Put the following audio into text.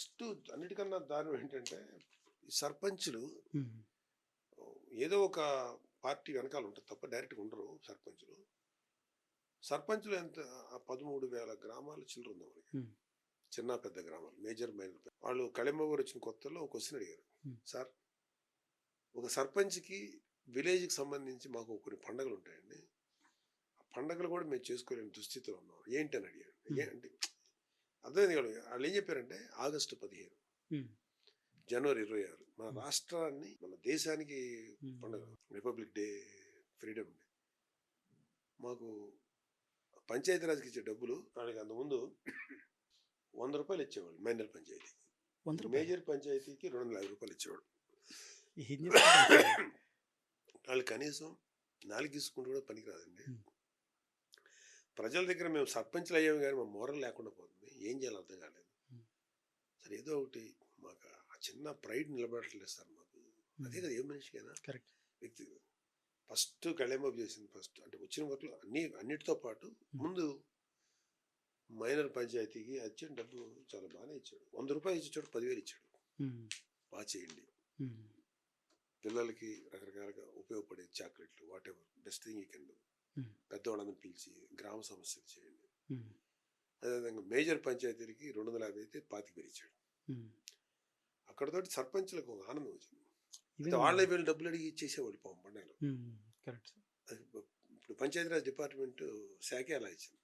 First అన్నిటికన్నా దారుణం ఏంటంటే ఈ సర్పంచులు. ఏదో ఒక పార్టీ వెనకాల ఉంటుంది తప్ప డైరెక్ట్గా ఉండరు సర్పంచులు సర్పంచులు ఎంత పదమూడు వేల గ్రామాల చిల్లర ఉంది మనకి. చిన్న పెద్ద గ్రామాలు మేజర్ మైనర్ వాళ్ళు కళింబ ఊరు వచ్చిన కొత్తలో ఒక క్వశ్చన్ అడిగారు. సార్ ఒక సర్పంచ్కి విలేజ్కి సంబంధించి మాకు కొన్ని పండగలు ఉంటాయండి ఆ పండగలు కూడా మేము చేసుకోలేని దుస్థితిలో ఉన్నాం ఏంటి అని అడిగారు ఉమ్. అర్థమైంది కదా వాళ్ళు ఏం చెప్పారంటే ఆగస్టు పదిహేను. జనవరి ఇరవై ఆరు మన. రాష్ట్రాన్ని మన దేశానికి. పండుగ రిపబ్లిక్ డే ఫ్రీడమ్ డే మాకు పంచాయతీరాజ్కి ఇచ్చే డబ్బులు వాళ్ళకి అంతకుముందు వంద రూపాయలు ఇచ్చేవాళ్ళు మైనర్ పంచాయతీ వంద రూపాయలు మేజర్ పంచాయతీకి రెండు వందల యాభై రూపాయలు ఇచ్చేవాడు? వాళ్ళు కనీసం నాలుగు తీసుకుంటూ కూడా పనికిరాదండి. ప్రజల దగ్గర మేము సర్పంచ్లు అయ్యాము కానీ మా మోరల్ లేకుండా పోతుంది ఏం చేయాలో అర్థం కాలేదు. సరే ఏదో ఒకటి మాకు ఆ చిన్న ప్రైడ్ నిలబడట్లేదు సార్ మాకు. అదే కదా ఏ మనిషికైనా. కరెక్ట్. వ్యక్తి ఫస్ట్ కళ్యాణబాబు చేసింది ఫస్ట్. అంటే వచ్చిన వర్క్లు అన్ని అన్నిటితో పాటు ముందు మైనర్ పంచాయతీకి వచ్చిన డబ్బు చాలా బాగానే ఇచ్చాడు. వంద రూపాయలు ఇచ్చాడు పదివేలు ఇచ్చాడు. బాగా చేయండి. పిల్లలకి రకరకాలుగా ఉపయోగపడే చాక్లెట్లు whatever best thing you can do. పెద్దవాళ్ళని పిలిచి గ్రామ సమస్యలు చేయండి. అదేవిధంగా మేజర్ పంచాయతీలకి రెండు వందల యాభై అయితే పాతికి పెరిచాడు ఉమ్. అక్కడతోటి సర్పంచ్లకు ఒక ఆనందం వచ్చింది. వాళ్ళే వీళ్ళు డబ్బులు అడిగి ఇచ్చేసేవాళ్ళు పాపం పండుగలు ఇప్పుడు పంచాయతీరాజ్ డిపార్ట్మెంట్ శాఖే అలా ఇచ్చింది.